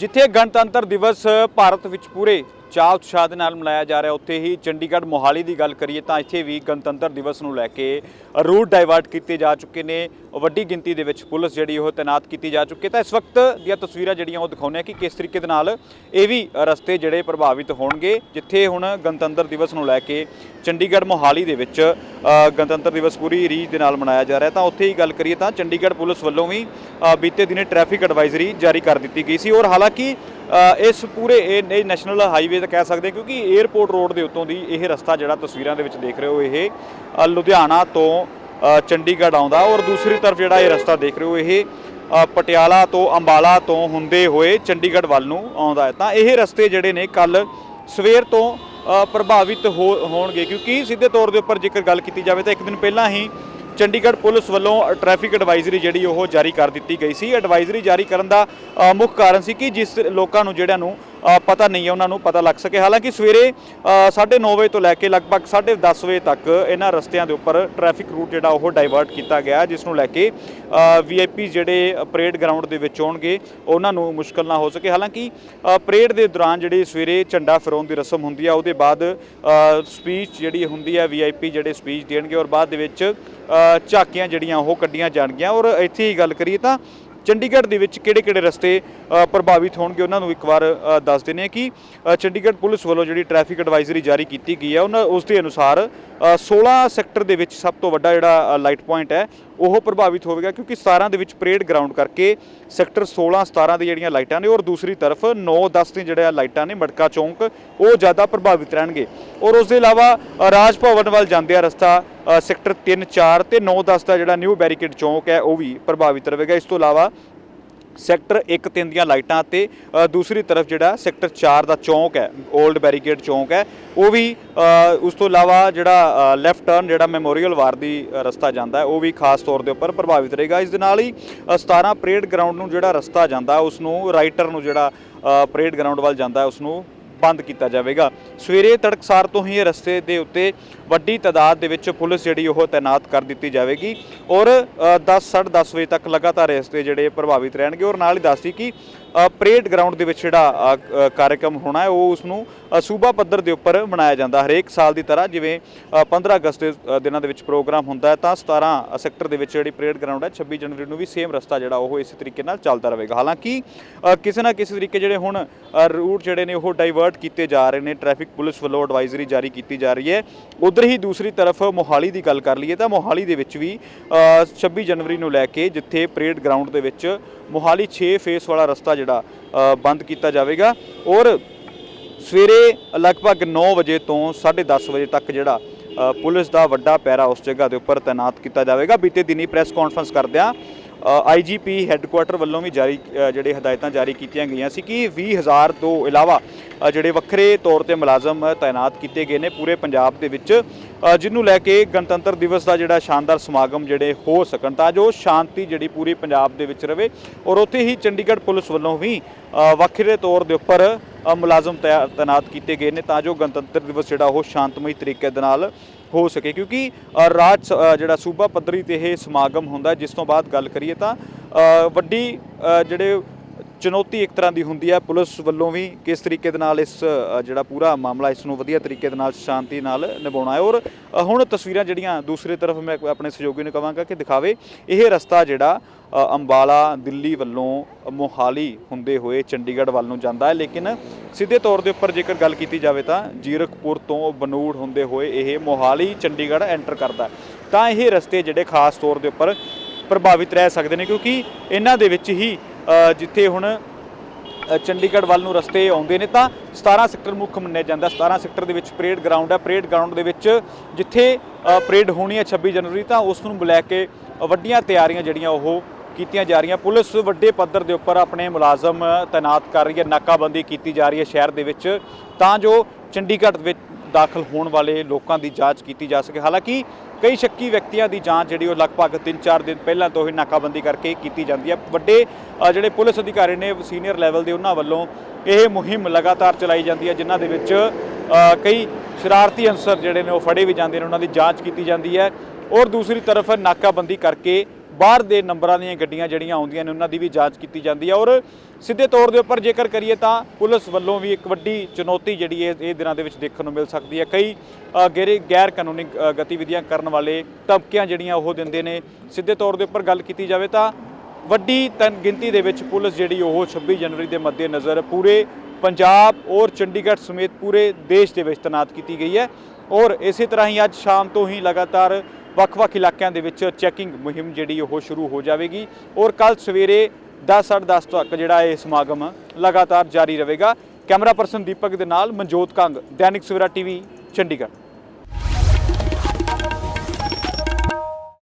ਜਿੱਥੇ ਗਣਤੰਤਰ ਦਿਵਸ ਭਾਰਤ ਵਿੱਚ ਪੂਰੇ ਚਾਅ ਉਤਸ਼ਾਹ ਦੇ ਨਾਲ ਮਨਾਇਆ ਜਾ ਰਿਹਾ, ਉੱਥੇ ਹੀ ਚੰਡੀਗੜ੍ਹ ਮੋਹਾਲੀ ਦੀ ਗੱਲ ਕਰੀਏ ਤਾਂ ਇੱਥੇ ਵੀ ਗਣਤੰਤਰ ਦਿਵਸ ਨੂੰ ਲੈ ਕੇ ਰੂਟ ਡਾਇਵਰਟ ਕੀਤੇ ਜਾ ਚੁੱਕੇ ਨੇ। ਵੱਡੀ ਗਿਣਤੀ ਦੇ ਵਿੱਚ ਪੁਲਿਸ ਜਿਹੜੀ ਉਹ ਤਾਇਨਾਤ ਕੀਤੀ ਜਾ ਚੁੱਕੀ ਹੈ। ਤਾਂ ਇਸ ਵਕਤ ਦੀਆਂ ਤਸਵੀਰਾਂ ਜਿਹੜੀਆਂ ਉਹ ਦਿਖਾਉਂਦੇ ਆ ਕਿ ਕਿਸ ਤਰੀਕੇ ਦੇ ਨਾਲ ਇਹ ਵੀ ਰਸਤੇ ਜਿਹੜੇ ਪ੍ਰਭਾਵਿਤ ਹੋਣਗੇ, ਜਿੱਥੇ ਹੁਣ ਗਣਤੰਤਰ ਦਿਵਸ ਨੂੰ ਲੈ ਕੇ ਚੰਡੀਗੜ੍ਹ ਮੋਹਾਲੀ ਦੇ ਵਿੱਚ ਗਣਤੰਤਰ ਦਿਵਸ ਪੂਰੀ ਰੀਝ ਦੇ ਨਾਲ ਮਨਾਇਆ ਜਾ ਰਿਹਾ। ਤਾਂ ਉੱਥੇ ਹੀ ਗੱਲ ਕਰੀਏ ਤਾਂ ਚੰਡੀਗੜ੍ਹ ਪੁਲਿਸ ਵੱਲੋਂ ਵੀ ਬੀਤੇ ਦਿਨੇ ਟ੍ਰੈਫਿਕ ਐਡਵਾਈਜ਼ਰੀ ਜਾਰੀ ਕਰ ਦਿੱਤੀ ਗਈ ਸੀ। ਔਰ ਹਾਲਾਂਕਿ ਇਸ ਪੂਰੇ ਇਹ ਨੈਸ਼ਨਲ ਹਾਈਵੇ ਤਾਂ ਕਹਿ ਸਕਦੇ ਕਿਉਂਕਿ 에ਅਰਪੋਰਟ ਰੋਡ ਦੇ ਉੱਤੋਂ ਦੀ ਇਹ ਰਸਤਾ ਜਿਹੜਾ ਤਸਵੀਰਾਂ ਦੇ ਵਿੱਚ ਦੇਖ ਰਹੇ ਹੋ, ਇਹ ਲੁਧਿਆਣਾ ਤੋਂ ਚੰਡੀਗੜ੍ਹ ਆਉਂਦਾ ਔਰ ਦੂਸਰੀ ਤਰਫ ਜਿਹੜਾ ਇਹ ਰਸਤਾ ਦੇਖ ਰਹੇ ਹੋ, ਇਹ ਪਟਿਆਲਾ ਤੋਂ ਅੰਬਾਲਾ ਤੋਂ ਹੁੰਦੇ ਹੋਏ ਚੰਡੀਗੜ੍ਹ ਵੱਲ ਨੂੰ ਆਉਂਦਾ ਹੈ। ਤਾਂ ਇਹ ਰਸਤੇ ਜਿਹੜੇ ਨੇ ਕੱਲ ਸਵੇਰ ਤੋਂ ਪ੍ਰਭਾਵਿਤ ਹੋ, ਹੋਣਗੇ ਕਿਉਂਕਿ ਸਿੱਧੇ ਤੌਰ ਦੇ ਉੱਪਰ ਜੇਕਰ ਗੱਲ ਕੀਤੀ ਜਾਵੇ ਤਾਂ ਇੱਕ ਦਿਨ ਪਹਿਲਾਂ ਹੀ ਚੰਡੀਗੜ੍ਹ ਪੁਲਿਸ ਵੱਲੋਂ ਟ੍ਰੈਫਿਕ ਐਡਵਾਈਜ਼ਰੀ ਜਿਹੜੀ ਉਹ ਜਾਰੀ ਕਰ ਦਿੱਤੀ ਗਈ ਸੀ। ਐਡਵਾਈਜ਼ਰੀ ਜਾਰੀ ਕਰਨ ਦਾ ਮੁੱਖ ਕਾਰਨ ਸੀ ਕਿ ਜਿਸ ਲੋਕਾਂ ਨੂੰ, ਜਿਹੜਿਆਂ ਨੂੰ ਪਤਾ ਨਹੀਂ ਹੈ ਉਹਨਾਂ ਨੂੰ, ਪਤਾ ਲੱਗ ਸਕੇ। ਹਾਲਾਂਕਿ ਸਵੇਰੇ 9:30 ਵਜੇ ਤੋਂ ਲੈ ਕੇ ਲਗਭਗ 10:30 ਵਜੇ ਤੱਕ ਇਹਨਾਂ ਰਸਤਿਆਂ ਦੇ ਉੱਪਰ ਟ੍ਰੈਫਿਕ ਰੂਟ ਜਿਹੜਾ ਉਹ ਡਾਈਵਰਟ ਕੀਤਾ ਗਿਆ, ਜਿਸ ਨੂੰ ਲੈ ਕੇ ਵੀਆਈਪੀ ਜਿਹੜੇ ਪਰੇਡ ਗਰਾਊਂਡ ਦੇ ਵਿੱਚ ਆਉਣਗੇ, ਉਹਨਾਂ ਨੂੰ ਮੁਸ਼ਕਲ ਨਾ ਹੋ ਸਕੇ। ਹਾਲਾਂਕਿ ਪਰੇਡ ਦੇ ਦੌਰਾਨ ਜਿਹੜੀ ਸਵੇਰੇ ਝੰਡਾ ਫਹਿਰਾਉਣ ਦੀ ਰਸਮ ਹੁੰਦੀ ਆ, ਉਹਦੇ ਬਾਅਦ ਸਪੀਚ ਜਿਹੜੀ ਹੁੰਦੀ ਹੈ ਵੀਆਈਪੀ ਜਿਹੜੇ ਸਪੀਚ ਦੇਣਗੇ ਔਰ ਬਾਅਦ ਦੇ ਵਿੱਚ ਝਾਕੀਆਂ ਜਿਹੜੀਆਂ ਉਹ ਕੱਢੀਆਂ ਜਾਣਗੀਆਂ। ਔਰ ਇੱਥੇ ਹੀ ਗੱਲ ਕਰੀਏ ਤਾਂ ਚੰਡੀਗੜ੍ਹ ਦੇ ਵਿੱਚ ਕਿਹੜੇ-ਕਿਹੜੇ ਰਸਤੇ ਪ੍ਰਭਾਵਿਤ ਹੋਣਗੇ ਉਹਨਾਂ ਨੂੰ ਇੱਕ ਵਾਰ ਦੱਸ ਦਿੰਦੇ ਹਾਂ ਕਿ ਚੰਡੀਗੜ੍ਹ ਪੁਲਿਸ ਵੱਲੋਂ ਜਿਹੜੀ ਟ੍ਰੈਫਿਕ ਐਡਵਾਈਜ਼ਰੀ ਜਾਰੀ ਕੀਤੀ ਗਈ ਹੈ ਉਹਨਾਂ ਉਸ ਦੇ ਅਨੁਸਾਰ ਅ, 16 ਸੈਕਟਰ ਦੇ ਵਿੱਚ ਸਭ ਤੋਂ ਵੱਡਾ ਜਿਹੜਾ ਲਾਈਟ ਪੁਆਇੰਟ ਹੈ ਉਹ ਪ੍ਰਭਾਵਿਤ ਹੋਵੇਗਾ ਕਿਉਂਕਿ 17 ਦੇ ਵਿੱਚ ਪਰੇਡ ਗਰਾਊਂਡ ਕਰਕੇ ਸੈਕਟਰ 16 17 ਦੀ ਜਿਹੜੀਆਂ ਲਾਈਟਾਂ ਨੇ ਔਰ ਦੂਸਰੀ ਤਰਫ 9 10 ਦੀਆਂ ਜਿਹੜੀਆਂ ਲਾਈਟਾਂ ਨੇ ਮੜਕਾ ਚੌਂਕ ਉਹ ਜ਼ਿਆਦਾ ਪ੍ਰਭਾਵਿਤ ਰਹਿਣਗੇ। ਔਰ ਉਸ ਦੇ ਇਲਾਵਾ ਰਾਜ ਭਵਨ ਵੱਲ ਜਾਂਦਿਆਂ ਰਸਤਾ ਸੈਕਟਰ 3 4 ਤੇ 9 10 ਦਾ ਜਿਹੜਾ ਨਿਊ ਬੈਰੀਕੇਡ ਚੌਂਕ ਹੈ ਉਹ ਵੀ ਪ੍ਰਭਾਵਿਤ ਰਹੇਗਾ ਇਸ ਤੋਂ ਇਲਾਵਾ ਸੈਕਟਰ 1 3 ਦੀਆਂ ਲਾਈਟਾਂ ਤੇ ਦੂਸਰੀ ਤਰਫ ਜਿਹੜਾ ਸੈਕਟਰ 4 ਦਾ ਚੌਂਕ ਹੈ 올ਡ ਬੈਰੀਕੇਡ ਚੌਂਕ ਹੈ ਉਹ ਵੀ ਉਸ ਤੋਂ ਇਲਾਵਾ ਜਿਹੜਾ ਲੈਫਟ ਟਰਨ ਜਿਹੜਾ ਮੈਮੋਰੀਅਲ ਵਾਰ ਦੀ ਰਸਤਾ ਜਾਂਦਾ ਹੈ ਉਹ ਵੀ ਖਾਸ ਤੌਰ ਦੇ ਉੱਪਰ ਪ੍ਰਭਾਵਿਤ ਰਹੇਗਾ। ਇਸ ਦੇ ਨਾਲ ਹੀ ਅ, 17 ਪਰੇਡ ਗਰਾਊਂਡ ਨੂੰ ਜਿਹੜਾ ਰਸਤਾ ਜਾਂਦਾ ਉਸ ਨੂੰ ਰਾਈਟਰ ਨੂੰ ਜਿਹੜਾ ਪਰੇਡ ਗਰਾਊਂਡ ਵੱਲ ਜਾਂਦਾ ਹੈ ਉਸ ਨੂੰ ਬੰਦ ਕੀਤਾ ਜਾਵੇਗਾ। ਸਵੇਰੇ ਤੜਕਸਾਰ ਤੋਂ ਹੀ ਰਸਤੇ ਦੇ ਉੱਤੇ ਵੱਡੀ ਤਾਦਾਦ ਦੇ ਵਿੱਚ ਪੁਲਿਸ ਜਿਹੜੀ ਉਹ ਤਾਇਨਾਤ ਕਰ ਦਿੱਤੀ ਜਾਵੇਗੀ ਔਰ 10 10:30 ਵਜੇ ਤੱਕ ਲਗਾਤਾਰ ਇਹ ਰਸਤੇ ਜਿਹੜੇ ਪ੍ਰਭਾਵਿਤ ਰਹਿਣਗੇ ਔਰ ਨਾਲ ਹੀ ਦੱਸਦੀ ਕਿ ਪਰੇਡ ਗਰਾਊਂਡ ਦੇ ਵਿੱਚ ਜਿਹੜਾ ਕਾਰਜਕ੍ਰਮ ਹੋਣਾ ਹੈ ਉਹ ਉਸ ਨੂੰ ਸੂਬਾ ਪੱਧਰ ਦੇ ਉੱਪਰ ਮਨਾਇਆ ਜਾਂਦਾ ਹਰੇਕ ਸਾਲ ਦੀ ਤਰ੍ਹਾਂ ਜਿਵੇਂ ਅ, 15 ਅਗਸਤ ਦੇ ਦਿਨਾਂ ਦੇ ਵਿੱਚ ਪ੍ਰੋਗਰਾਮ ਹੁੰਦਾ ਹੈ ਤਾਂ 17 ਸੈਕਟਰ ਦੇ ਵਿੱਚ ਜਿਹੜੀ ਪਰੇਡ ਗਰਾਊਂਡ ਹੈ 26 ਜਨਵਰੀ ਨੂੰ ਵੀ ਸੇਮ ਰਸਤਾ ਜਿਹੜਾ ਉਹ ਇਸੇ ਤਰੀਕੇ ਨਾਲ ਚੱਲਦਾ ਰਹੇਗਾ। ਹਾਲਾਂਕਿ ਕਿਸੇ ਨਾ ਕਿਸੇ ਤਰੀਕੇ ਜਿਹੜੇ ਹੁਣ ਰੂਟ ਜਿਹੜੇ ਨੇ ਉਹ ਡਾਈਵਰਟ ਕੀਤੇ ਜਾ ਰਹੇ ਨੇ ਟ੍ਰੈਫਿਕ ਪੁਲਿਸ ਵੱਲੋਂ ਐਡਵਾਈਜ਼ਰੀ ਜਾਰੀ ਕੀਤੀ ਜਾ ਰਹੀ ਹੈ। ਉਧਰ ਹੀ ਦੂਸਰੀ ਤਰਫ ਮੋਹਾਲੀ ਦੀ ਗੱਲ ਕਰ ਲਈਏ ਤਾਂ ਮੋਹਾਲੀ ਦੇ ਵਿੱਚ ਵੀ ਅ, 26 ਜਨਵਰੀ ਨੂੰ ਲੈ ਕੇ ਜਿੱਥੇ ਪਰੇਡ ਗਰਾਊਂਡ ਦੇ ਵਿੱਚ ਮੋਹਾਲੀ 6 ਫੇਸ ਵਾਲਾ ਰਸਤਾ ਜਿਹੜਾ ਬੰਦ ਕੀਤਾ ਜਾਵੇਗਾ। ਔਰ ਸਵੇਰੇ ਲਗਭਗ 9 ਵਜੇ ਤੋਂ 10:30 ਵਜੇ ਤੱਕ ਜਿਹੜਾ ਪੁਲਿਸ ਦਾ ਵੱਡਾ ਪੈਰਾ ਉਸ ਜਗ੍ਹਾ ਦੇ ਉੱਪਰ ਤਾਇਨਾਤ ਕੀਤਾ ਜਾਵੇਗਾ। ਬੀਤੇ ਦਿਨੀ ਪ੍ਰੈਸ ਕਾਨਫਰੰਸ ਕਰਦਿਆਂ ਆਈਜੀਪੀ ਹੈੱਡਕੁਆਟਰ ਵੱਲੋਂ ਵੀ ਜਾਰੀ ਜਿਹੜੇ ਹਦਾਇਤਾਂ ਜਾਰੀ ਕੀਤੀਆਂ ਗਈਆਂ ਸੀ ਕਿ 20000 ਤੋਂ ਇਲਾਵਾ ਜਿਹੜੇ ਵੱਖਰੇ ਤੌਰ ਤੇ ਮੁਲਾਜ਼ਮ ਤਾਇਨਾਤ ਕੀਤੇ ਗਏ ਨੇ ਪੂਰੇ ਪੰਜਾਬ ਦੇ ਵਿੱਚ ਜਿਹਨੂੰ ਲੈ ਕੇ ਗਣਤੰਤਰ ਦਿਵਸ ਦਾ ਜਿਹੜਾ ਸ਼ਾਨਦਾਰ ਸਮਾਗਮ ਜਿਹੜੇ ਹੋ ਸਕਣ, ਤਾਂ ਜੋ ਸ਼ਾਂਤੀ ਜਿਹੜੀ ਪੂਰੀ ਪੰਜਾਬ ਦੇ ਵਿੱਚ ਰਵੇ ਔਰ ਉੱਥੇ ਹੀ ਚੰਡੀਗੜ੍ਹ ਪੁਲਿਸ ਵੱਲੋਂ ਵੀ ਵੱਖਰੇ ਤੌਰ ਦੇ ਉੱਪਰ ਮੁਲਾਜ਼ਮ ਤੈ- ਤਾਇਨਾਤ ਕੀਤੇ ਗਏ ਨੇ, ਤਾਂ ਜੋ ਗਣਤੰਤਰ ਦਿਵਸ ਜਿਹੜਾ ਉਹ ਸ਼ਾਂਤਮਈ ਤਰੀਕੇ ਦੇ ਨਾਲ ਹੋ ਸਕੇ ਕਿਉਂਕਿ ਰਾਜ ਜਿਹੜਾ ਸੂਬਾ ਪੱਧਰੀ ਤੇ ਇਹ ਸਮਾਗਮ ਹੁੰਦਾ, ਜਿਸ ਤੋਂ ਬਾਅਦ ਗੱਲ ਕਰੀਏ ਤਾਂ ਵੱਡੀ ਜਿਹੜੇ ਚੁਣੌਤੀ ਇੱਕ ਤਰ੍ਹਾਂ ਦੀ ਹੁੰਦੀ ਹੈ। ਪੁਲਿਸ ਵੱਲੋਂ ਵੀ ਕਿਸ ਤਰੀਕੇ ਦੇ ਨਾਲ ਇਸ ਜਿਹੜਾ ਪੂਰਾ ਮਾਮਲਾ, ਇਸ ਨੂੰ ਵਧੀਆ ਤਰੀਕੇ ਦੇ ਨਾਲ, ਸ਼ਾਂਤੀ ਨਾਲ ਨਿਭਾਉਣਾ ਹੈ। ਔਰ ਹੁਣ ਤਸਵੀਰਾਂ ਜਿਹੜੀਆਂ ਦੂਸਰੀ ਤਰਫ ਮੈਂ ਆਪਣੇ ਸਹਿਯੋਗੀ ਨੂੰ ਕਹਾਂਗਾ ਕਿ ਦਿਖਾਵੇ। ਇਹ ਰਸਤਾ ਜਿਹੜਾ ਅੰਬਾਲਾ, ਦਿੱਲੀ ਵੱਲੋਂ ਮੋਹਾਲੀ ਹੁੰਦੇ ਹੋਏ ਚੰਡੀਗੜ੍ਹ ਵੱਲ ਨੂੰ ਜਾਂਦਾ ਹੈ। ਲੇਕਿਨ ਸਿੱਧੇ ਤੌਰ ਦੇ ਉੱਪਰ ਜੇਕਰ ਗੱਲ ਕੀਤੀ ਜਾਵੇ ਤਾਂ ਜੀਰਕਪੁਰ ਤੋਂ ਬਨੂੜ ਹੁੰਦੇ ਹੋਏ ਇਹ ਮੋਹਾਲੀ, ਚੰਡੀਗੜ੍ਹ ਐਂਟਰ ਕਰਦਾ ਤਾਂ ਇਹ ਰਸਤੇ ਜਿਹੜੇ ਖਾਸ ਤੌਰ ਦੇ ਉੱਪਰ ਪ੍ਰਭਾਵਿਤ ਰਹਿ ਸਕਦੇ ਨੇ ਕਿਉਂਕਿ ਇਹਨਾਂ ਦੇ ਵਿੱਚ ਹੀ ਜਿੱਥੇ ਹੁਣ ਚੰਡੀਗੜ੍ਹ ਵੱਲ ਨੂੰ ਰਸਤੇ ਆਉਂਦੇ ਨੇ, ਤਾਂ 17 ਸੈਕਟਰ ਮੁੱਖ ਮੰਨਿਆ ਜਾਂਦਾ। 17 ਸੈਕਟਰ ਦੇ ਵਿੱਚ ਪਰੇਡ ਗਰਾਊਂਡ ਹੈ। ਪਰੇਡ ਗਰਾਊਂਡ ਦੇ ਵਿੱਚ ਜਿੱਥੇ ਪਰੇਡ ਹੋਣੀ ਹੈ 26 ਜਨਵਰੀ, ਤਾਂ ਉਸ ਨੂੰ ਲੈ ਕੇ ਵੱਡੀਆਂ ਤਿਆਰੀਆਂ ਜਿਹੜੀਆਂ ਉਹ ਕੀਤੀਆਂ ਜਾ ਰਹੀਆਂ। ਪੁਲਿਸ ਵੱਡੇ ਪੱਧਰ ਦੇ ਉੱਪਰ ਆਪਣੇ ਮੁਲਾਜ਼ਮ ਤਾਇਨਾਤ ਕਰ ਰਹੀ ਹੈ। ਨਾਕਾਬੰਦੀ ਕੀਤੀ ਜਾ ਰਹੀ ਹੈ ਸ਼ਹਿਰ ਦੇ ਵਿੱਚ। ਤਾਂ ਜੋ ਚੰਡੀਗੜ੍ਹ ਵਿੱਚ ਦਾਖਲ ਹੋਣ ਵਾਲੇ ਲੋਕਾਂ ਦੀ ਜਾਂਚ ਕੀਤੀ ਜਾ ਸਕੇ। ਹਾਲਾਂਕਿ ਕਈ ਸ਼ੱਕੀ ਵਿਅਕਤੀਆਂ ਦੀ ਜਾਂਚ ਜਿਹੜੀ ਉਹ ਲਗਭਗ 3-4 ਦਿਨ ਪਹਿਲਾਂ ਤੋਂ ਹੀ ਨਾਕਾਬੰਦੀ ਕਰਕੇ ਕੀਤੀ ਜਾਂਦੀ ਹੈ। ਵੱਡੇ ਜਿਹੜੇ ਪੁਲਿਸ ਅਧਿਕਾਰੀ ਨੇ, ਸੀਨੀਅਰ ਲੈਵਲ ਦੇ ਉਹਨਾਂ ਵੱਲੋਂ ਇਹ ਮੁਹਿੰਮ ਲਗਾਤਾਰ ਚਲਾਈ ਜਾਂਦੀ ਹੈ, ਜਿਨ੍ਹਾਂ ਦੇ ਵਿੱਚ ਕਈ ਸ਼ਰਾਰਤੀ ਅੰਸਰ ਜਿਹੜੇ ਨੇ ਉਹ ਫੜੇ ਵੀ ਜਾਂਦੇ ਨੇ, ਉਹਨਾਂ ਦੀ ਜਾਂਚ ਕੀਤੀ ਜਾਂਦੀ ਹੈ। ਔਰ ਦੂਸਰੀ ਤਰਫ ਨਾਕਾਬੰਦੀ ਕਰਕੇ ਬਾਹਰ ਦੇ ਨੰਬਰਾਂ ਦੀਆਂ ਗੱਡੀਆਂ ਜਿਹੜੀਆਂ ਆਉਂਦੀਆਂ ਨੇ ਉਹਨਾਂ ਦੀ ਵੀ ਜਾਂਚ ਕੀਤੀ ਜਾਂਦੀ ਹੈ। ਔਰ ਸਿੱਧੇ ਤੌਰ ਦੇ ਉੱਪਰ ਜੇਕਰ ਕਰੀਏ ਤਾਂ ਪੁਲਿਸ ਵੱਲੋਂ ਵੀ ਇੱਕ ਵੱਡੀ ਚੁਣੌਤੀ ਜਿਹੜੀ ਹੈ ਇਹ ਦਿਨਾਂ ਦੇ ਵਿੱਚ ਦੇਖਣ ਨੂੰ ਮਿਲ ਸਕਦੀ ਹੈ। ਕਈ ਅ, ਗੈਰ ਕਾਨੂੰਨੀ ਅ, ਗਤੀਵਿਧੀਆਂ ਕਰਨ ਵਾਲੇ ਤਬਕਿਆਂ ਜਿਹੜੀਆਂ ਉਹ ਦਿੰਦੇ ਨੇ। ਸਿੱਧੇ ਤੌਰ ਦੇ ਉੱਪਰ ਗੱਲ ਕੀਤੀ ਜਾਵੇ ਤਾਂ ਵੱਡੀ ਤਨ ਗਿਣਤੀ ਦੇ ਵਿੱਚ ਪੁਲਿਸ ਜਿਹੜੀ ਉਹ 26 ਜਨਵਰੀ ਦੇ ਮੱਦੇਨਜ਼ਰ ਪੂਰੇ ਪੰਜਾਬ ਔਰ ਚੰਡੀਗੜ੍ਹ ਸਮੇਤ ਪੂਰੇ ਦੇਸ਼ ਦੇ ਵਿੱਚ ਤੈਨਾਤ ਕੀਤੀ ਗਈ ਹੈ। ਔਰ ਇਸੇ ਤਰ੍ਹਾਂ ਹੀ ਅੱਜ ਸ਼ਾਮ ਤੋਂ ਹੀ ਲਗਾਤਾਰ ਵੱਖ-ਵੱਖ ਇਲਾਕਿਆਂ ਦੇ ਵਿੱਚ ਚੈਕਿੰਗ ਮੁਹਿੰਮ ਜਿਹੜੀ ਉਹ ਸ਼ੁਰੂ ਹੋ ਜਾਵੇਗੀ ਔਰ ਕੱਲ ਸਵੇਰੇ 10:30 ਤੱਕ ਜਿਹੜਾ ਇਹ ਸਮਾਗਮ ਲਗਾਤਾਰ ਜਾਰੀ ਰਹੇਗਾ। ਕੈਮਰਾ ਪਰਸਨ ਦੀਪਕ ਦੇ ਨਾਲ ਮਨਜੋਤ ਕੰਗ, ਦੈਨਿਕ ਸਵੇਰਾ ਟੀਵੀ, ਚੰਡੀਗੜ੍ਹ।